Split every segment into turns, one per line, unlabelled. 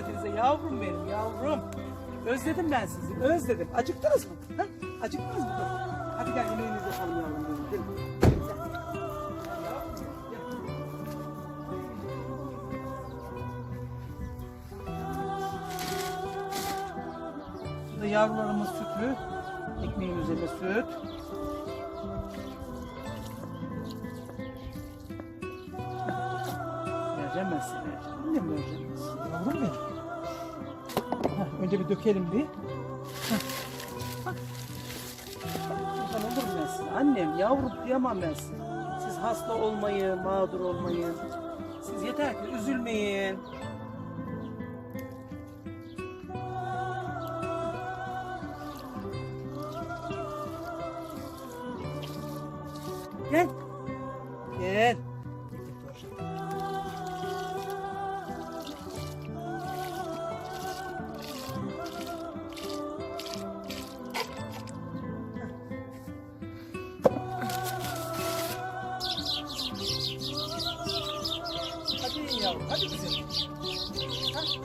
ziyaretinize. Yavrum benim yavrum. Özledim ben sizi. Özledim. Acıktınız mı? Ha? Acıktınız mı? Hadi gel yemeğinizi yapalım yavrum benim. Gelin. Burada yavrularımız sütü. Ekmeğin üzerine süt. Vereceğim ben size. Annem. Yavrum benim. Önce bir dökelim bir. Bak. Olurum ben size. Annem, yavrum duyamam ben size. Siz hasta olmayın, mağdur olmayın. Siz yeter ki üzülmeyin. Gel.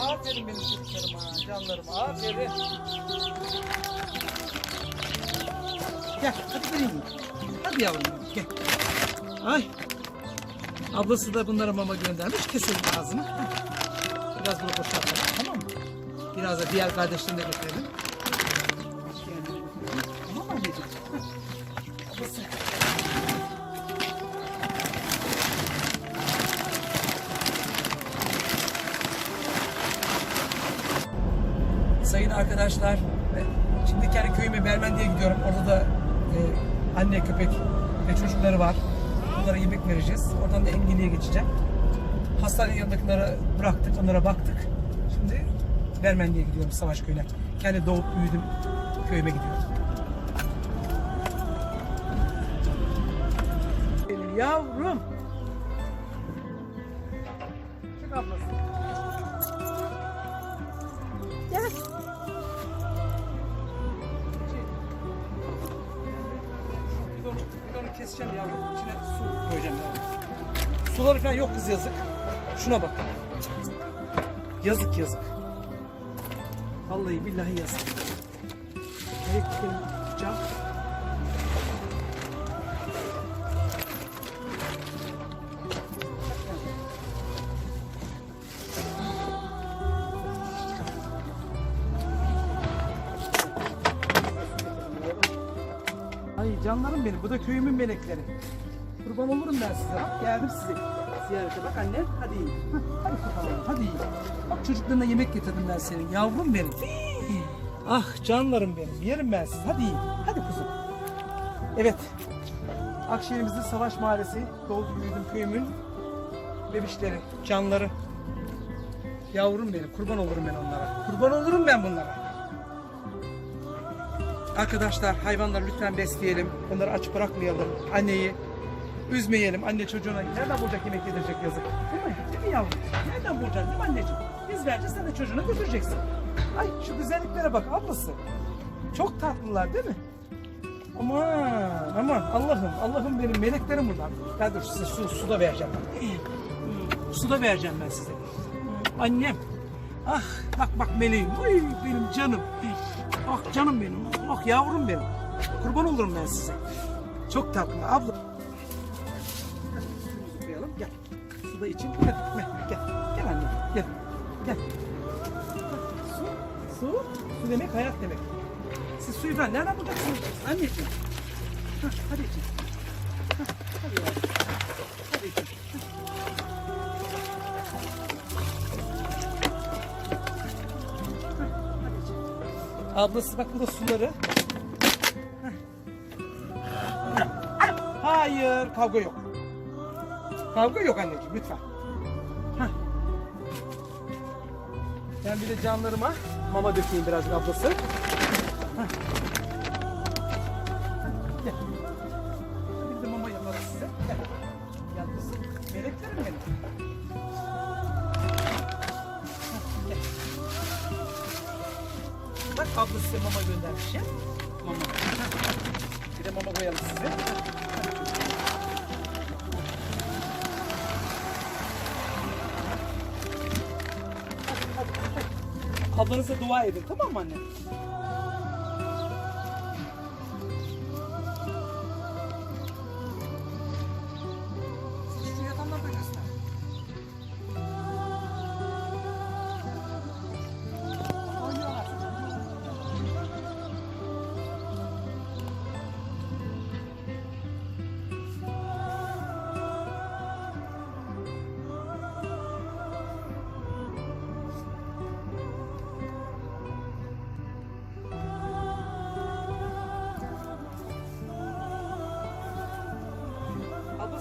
Aferin benim çocuklarıma, canlarım, aferin. Gel, hadi vereyim. Hadi yavrum, gel. Ay. Ablası da bunlara mama göndermiş. Keselim ağzını. Biraz bunu boşaltalım, tamam mı? Biraz da diğer kardeşlerine götürelim. Arkadaşlar, e, şimdi kendi köyüme Bermendi'ye gidiyorum. Orada da e, anne köpek ve çocukları var. Onlara yemek vereceğiz. Oradan da Engeli'ye geçeceğim. Hastane yanındakileri bıraktık, onlara baktık. Şimdi Bermendi'ye gidiyorum Savaş Köyü'ne. Kendi doğup büyüdüm köyüme gidiyorum. Yavrum. Çık ablası. Keseceğim yavrum. İçine su koyacağım yavrum. Suları falan yok kız yazık. Şuna bak. Yazık yazık. Vallahi billahi yazık. Elektriğini tutacağım. Canlarım benim. Bu da köyümün melekleri. Kurban olurum ben size. Bak geldim size. Ziyarete bak anne. Hadi iyi. Hah, Hadi kurban Hadi iyi. Bak çocuklarına yemek getirdim ben senin. Yavrum benim. Ah canlarım benim. Yerim ben sizi. Hadi iyi. Hadi kuzum. Evet. Akşehir'imizin Savaş Mahallesi. Doğduğum büyüdüm köyümün bebişleri, canları. Yavrum benim. Kurban olurum ben onlara. Kurban olurum ben bunlara. Arkadaşlar hayvanları lütfen besleyelim. Onları aç bırakmayalım. Anneyi üzmeyelim. Anne çocuğuna nereden bulacak yemek yedirecek yazık. Değil mi? Değil mi yavrum? Nereden bulacaksın değil mi anneciğim? Biz vereceğiz sen de çocuğuna götüreceksin. Ay şu güzelliklere bak ablası. Çok tatlılar değil mi? Aman aman Allah'ım Allah'ım benim meleklerim bunlar. Ya dur size su, su da vereceğim. Hmm, Su da vereceğim ben size. Hmm, Annem. Ah bak bak meleğim. Ay benim canım. Ah canım benim. Ah yavrum benim. Kurban olurum ben size. Çok tatlı abla. Gel. Su da için. Gel. Gel, gel anne. Gel. Gel. Su. Su. Su demek hayat demek. Siz suyu ben nereden bulacaksınız? Anneciğim. Hah, hadi için. Hah, hadi yavrum. Ablası bak bu da suları. Hayır kavga yok. Kavga yok anneciğim lütfen. Ben bir de canlarıma mama dökeyim biraz ablası. Heh. Bak abla size mama göndermiş ya. Mama. Bir de mama koyalım size. Ablanıza dua edin tamam mı anne?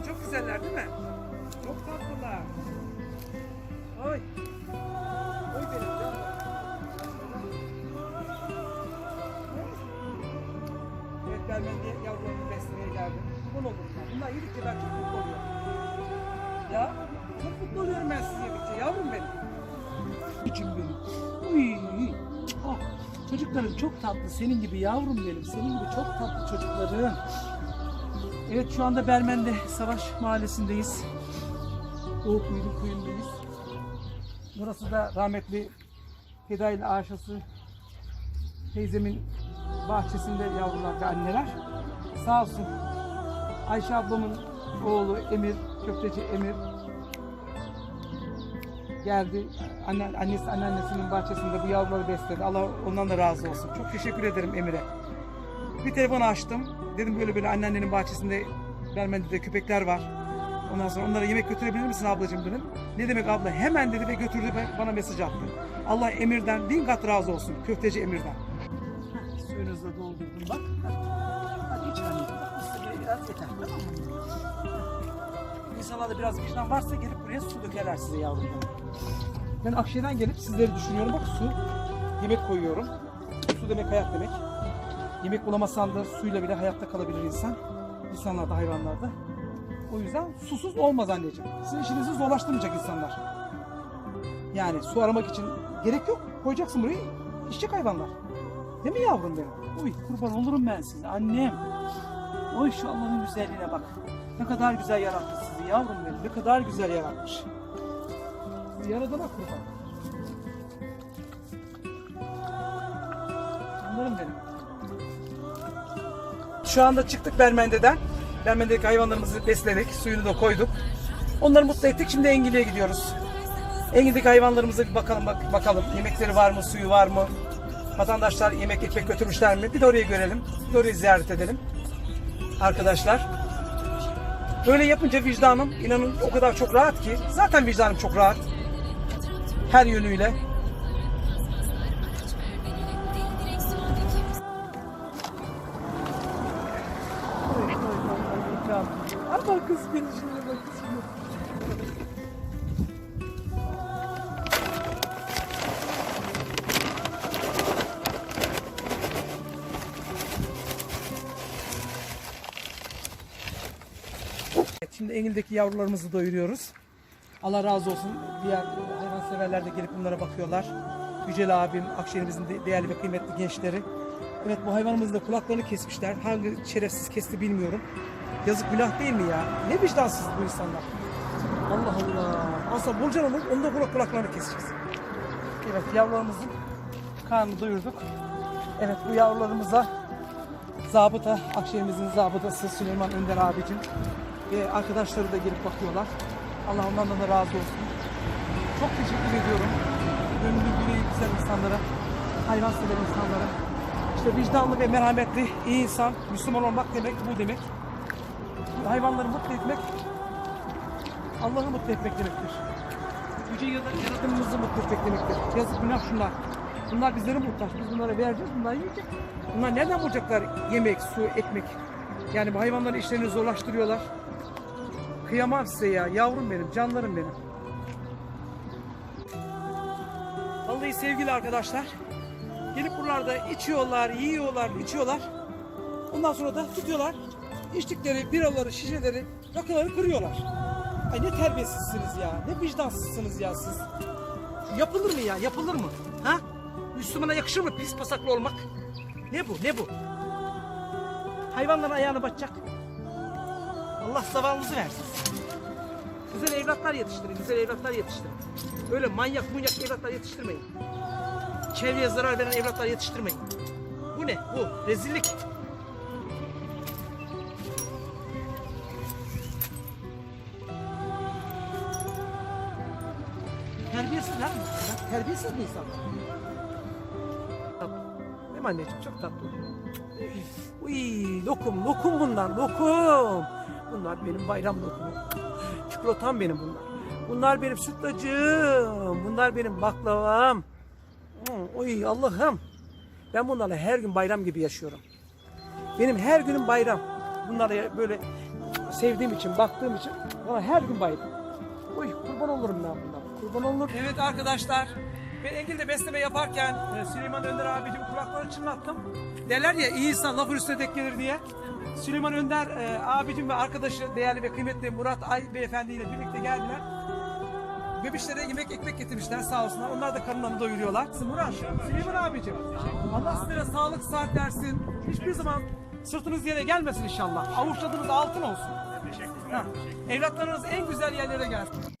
Ablası çok güzeller değil mi? Çok tatlılar. Oy. Oy benim canım. Evet ben de yavrularımı beslemeye geldim. Bunun olur. Bunlar yedikçe ben çok mutlu oluyorum. Ya çok mutlu oluyorum ben sizi yedikçe yavrum benim. İçim benim. Uy. Ah, çocuklarım çok tatlı. Senin gibi yavrum benim. Senin gibi çok tatlı çocuklarım. Evet şu anda Bermen'de Savaş Mahallesi'ndeyiz. Doğu Kuyulu kuyundayız. Burası da rahmetli Fedai'li Aşası teyzemin bahçesinde yavrular ve anneler. Sağ olsun Ayşe ablamın oğlu Emir, köfteci Emir geldi. Anne, annesi anneannesinin bahçesinde bu yavruları besledi. Allah ondan da razı olsun. Çok teşekkür ederim Emir'e. Bir telefon açtım. Dedim böyle böyle anneannenin bahçesinde Bermen'de de köpekler var. Ondan sonra onlara yemek götürebilir misin ablacığım dedim. Ne demek abla? Hemen dedi ve götürdü ve bana mesaj attı. Allah Emir'den bin kat razı olsun. Köfteci Emir'den. Suyunuzu da doldurdum bak. Bak, bu size biraz yeter. Tamam mı? İnsanlarda biraz vicdan varsa gelip buraya su dökerler size yavrum. Ben Akşehir'den gelip sizleri düşünüyorum. Bak su, yemek koyuyorum. Su demek hayat demek. Yemek bulamazsan da suyla bile hayatta kalabilir insan. İnsanlar da hayvanlar da. O yüzden susuz olmaz anneciğim. Sizin işinizi zorlaştırmayacak insanlar. Yani su aramak için gerek yok. Koyacaksın burayı. İçecek hayvanlar. Değil mi yavrum benim? Uy kurban olurum ben size annem. Oy şu Allah'ın güzelliğine bak. Ne kadar güzel yaratmış sizi yavrum benim. Ne kadar güzel yaratmış. Yaradana kurban. Şu anda çıktık Bermende'den. Bermende'deki hayvanlarımızı besledik. Suyunu da koyduk. Onları mutlu ettik. Şimdi Engili'ye gidiyoruz. Engil'deki hayvanlarımıza bir bakalım bak, bakalım. Yemekleri var mı? Suyu var mı? Vatandaşlar yemek ekmek götürmüşler mi? Bir de orayı görelim. Bir de orayı ziyaret edelim. Arkadaşlar. Böyle yapınca vicdanım inanın o kadar çok rahat ki. Zaten vicdanım çok rahat. Her yönüyle. Beni şuna bak Şimdi Engil'deki yavrularımızı doyuruyoruz. Allah razı olsun. Diğer hayvanseverler de gelip bunlara bakıyorlar. Yücel abim, Akşehir'imizin de değerli ve kıymetli gençleri. Evet bu hayvanımızın da kulaklarını kesmişler. Hangi şerefsiz kesti bilmiyorum. Yazık günah değil mi ya? Ne vicdansız bu insanlar. Allah Allah. Aslında bulcan olur, onu da kulak kulaklarını keseceğiz. Evet yavrularımızın karnını doyurduk. Evet bu yavrularımıza zabıta, Akşehir'imizin zabıtası Süleyman Önder abicim ve arkadaşları da gelip bakıyorlar. Allah onlardan da razı olsun. Çok teşekkür ediyorum. Gönüllü yüreği güzel insanlara, hayvansever insanlara. İşte vicdanlı ve merhametli, iyi insan, Müslüman olmak demek bu demek. Hayvanları mutlu etmek, Allah'ı mutlu etmek demektir. Yüce yaratımımızı mutlu etmek demektir. Yazık günah şunlar. Bunlar bizlere muhtaç. Biz bunlara vereceğiz, bunlar yiyecek. Bunlar nereden bulacaklar yemek, su, ekmek? Yani bu hayvanların işlerini zorlaştırıyorlar. Kıyamam size ya. Yavrum benim, canlarım benim. Vallahi sevgili arkadaşlar. Gelip buralarda içiyorlar, yiyorlar, içiyorlar. Ondan sonra da tutuyorlar. İçtikleri biraları, şişeleri, rakıları kırıyorlar. Ay ne terbiyesizsiniz ya. Ne vicdansızsınız ya siz. Yapılır mı ya? Yapılır mı? Ha? Müslümana yakışır mı pis pasaklı olmak? Ne bu? Ne bu? Hayvanların ayağını batacak. Allah zavalınızı versin. Güzel evlatlar yetiştirin, güzel evlatlar yetiştirin. Öyle manyak manyak evlatlar yetiştirmeyin. çevreye zarar veren evlatlar yetiştirmeyin. Bu ne? Bu rezillik. Terbiyesiz lan. bu. Terbiyesiz bir insan. Tatlı. Değil anneciğim? Çok tatlı. Uy, lokum, lokum bunlar, lokum. Bunlar benim bayram lokumu. Çikolatam benim bunlar. Bunlar benim sütlacım. Bunlar benim baklavam. Hmm, Oy Allah'ım. Ben bunlarla her gün bayram gibi yaşıyorum. Benim her günüm bayram. Bunlara böyle sevdiğim için, baktığım için bana her gün bayram. Oy kurban olurum ben. Kurban olurum. Evet arkadaşlar. Ben Engil'de besleme yaparken e, Süleyman Önder abicim kulakları çınlattım. Derler ya iyi insan lafın üstüne dek gelir diye. Süleyman Önder e, abicim ve arkadaşı değerli ve kıymetli Murat Ay beyefendi ile birlikte geldiler. Bebişlere yemek ekmek getirmişler sağ olsunlar. Onlar da karınlarını doyuruyorlar. Murat, Süleyman abicim. Allah sizlere sağlık saat versin. Hiçbir zaman sırtınız yere gelmesin inşallah. Avuçladığınız altın olsun. Ha, Evlatlarınız en güzel yerlere gelsin.